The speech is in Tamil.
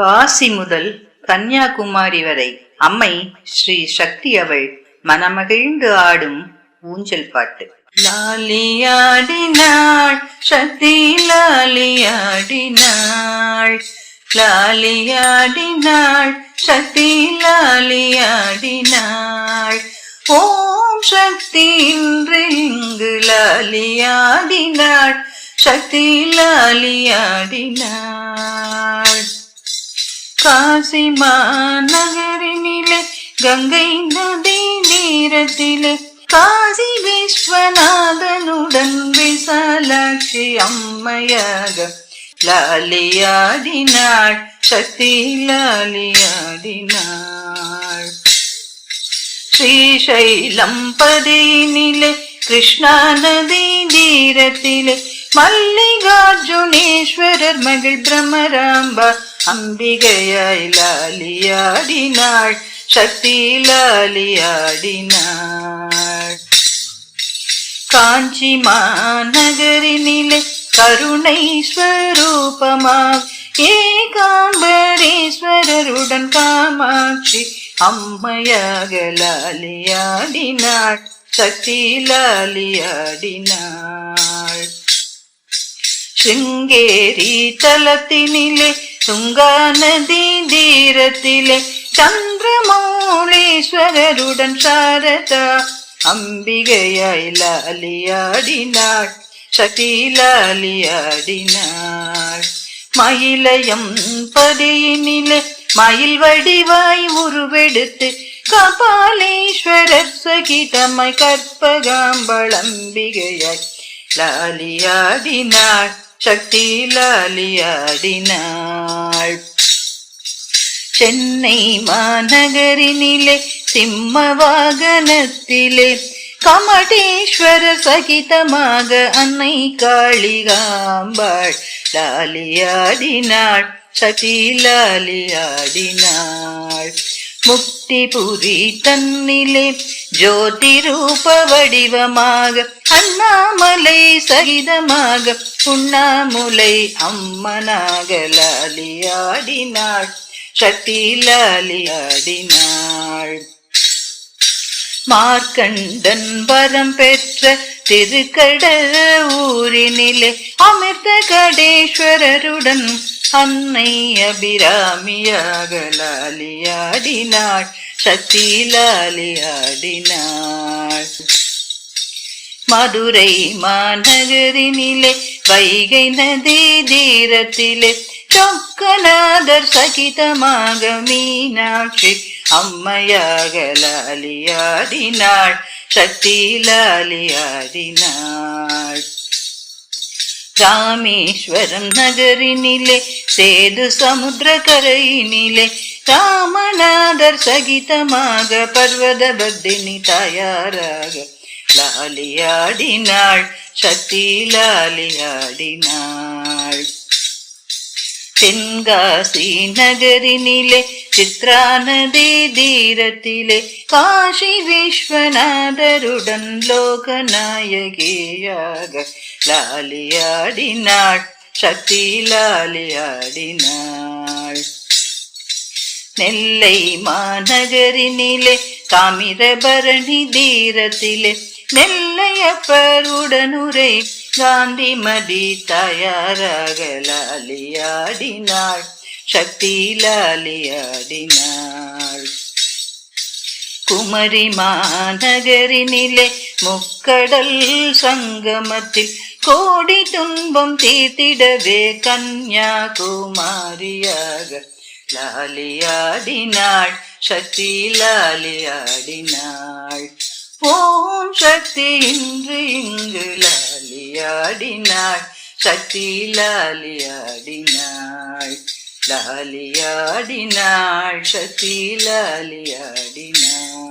காசி முதல் கன்னியாகுமரி வரை அம்மை ஸ்ரீ சக்தி அவள் மனமகிழ்ந்து ஆடும் ஊஞ்சல் பாட்டு. லாலியாடினாள் சக்தி லாலியாடினாள். லாலியாடினாள் சக்தி லாலியாடினாள். ஓம் சக்தி இன்று இங்கு லாலியாடினாள் சக்தி லாலியாடினாள். காசி மாநகரினிலே கங்கை நதி நீரத்திலே காசி விஸ்வநாதனுடன் விசாலாட்சி அம்மையாக லாலியாடினாள் சக்தி லாலியாடினாள் ஸ்ரீசைலம் பதியினிலே கிருஷ்ணா நதி தீரத்திலே மல்லிகார்ஜுனேஸ்வரர் மகள் பிரம்மராம்பா அம்பிகையாய் லாலியாடினாள் சக்தி லாலியாடினாள் காஞ்சி மாநகரினிலே கருணை ஸ்வரூபமாக ஏகாம்பரேஸ்வரருடன் காமாட்சி அம்மையாக லாலியாடினாள் சக்தி லாலியாடினாள் சிங்கேரி தலத்தினிலே துங்கா நதி தீரத்திலே சந்திரமௌளீஸ்வரருடன் சாரதா அம்பிகையாய் லாலியாடினாள் சதி லாலியாடினாள் மயிலயம் பதியினிலே மயில் வடிவாய் உருவெடுத்து கபாலீஸ்வரர் சகிதமை கற்பகாம்பளம்பிகையாய் லாலியாடினாள் சக்தி லாலியாடினாள் சென்னை மாநகரினிலே சிம்ம வாகனத்திலே கமடேஸ்வர சகிதமாக அன்னை காளிகாம்பாள் லாலியாடினாள் சதி லாலியாடினாள் முக்திபுரி தன்னிலே ஜோதி ரூப வடிவமாக அண்ணாமலை சகிதமாக உண்ணாமுலை அம்மனாக லாலியாடினாள் சக்தி லாலியாடினாள் மார்க்கண்டன் வரம் பெற்ற திருக்கடல் ஊரினிலே அமிர்த கடேஸ்வரருடன் அன்னை அபிராமியாக லாலியாடினாள் சக்தி லாலியாடினாள் மதுரை மாநகரினிலே வைகை நதி தீரத்திலே சொக்கநாதர் சகிதமாக மீனாட்சி அம்மையாக லாலியாடினாள் சக்தி லாலியாடினாள் ராமேஸ்வரம் நகரினிலே சேது சமுத்திர கரையினிலே ராமநாதர் சகிதமாக பர்வத பத்தினி தாயாராக லாலியாடினாள் சக்தி லாலியாடினாள். தென்காசி நகரினிலே சித்ரா நதி தீரத்திலே காஷி விஸ்வநாதருடன் லோகநாயகியாக லாலியாடினாள் சக்தி லாலியாடினாள். நெல்லை மாநகரினிலே தாமிரபரணி தீரத்திலே நெல்லையப்பருடனுரை காந்திமதி தயாராக லாலியாடினாள். சக்தி லாலியாடினாள் குமரி மாநகரினிலே முக்கடல் சங்கமத்தில் கோடி துன்பம் தீர்த்திடவே கன்யாகுமாரியாக லாலியாடினாள் சக்தி லாலியாடினாள் ஓம் சக்தி இன்று இங்கு லாலியாடினாள் சக்தி லாலியாடினாள் லாலியாடினாள் சக்தி லாலியாடினாள்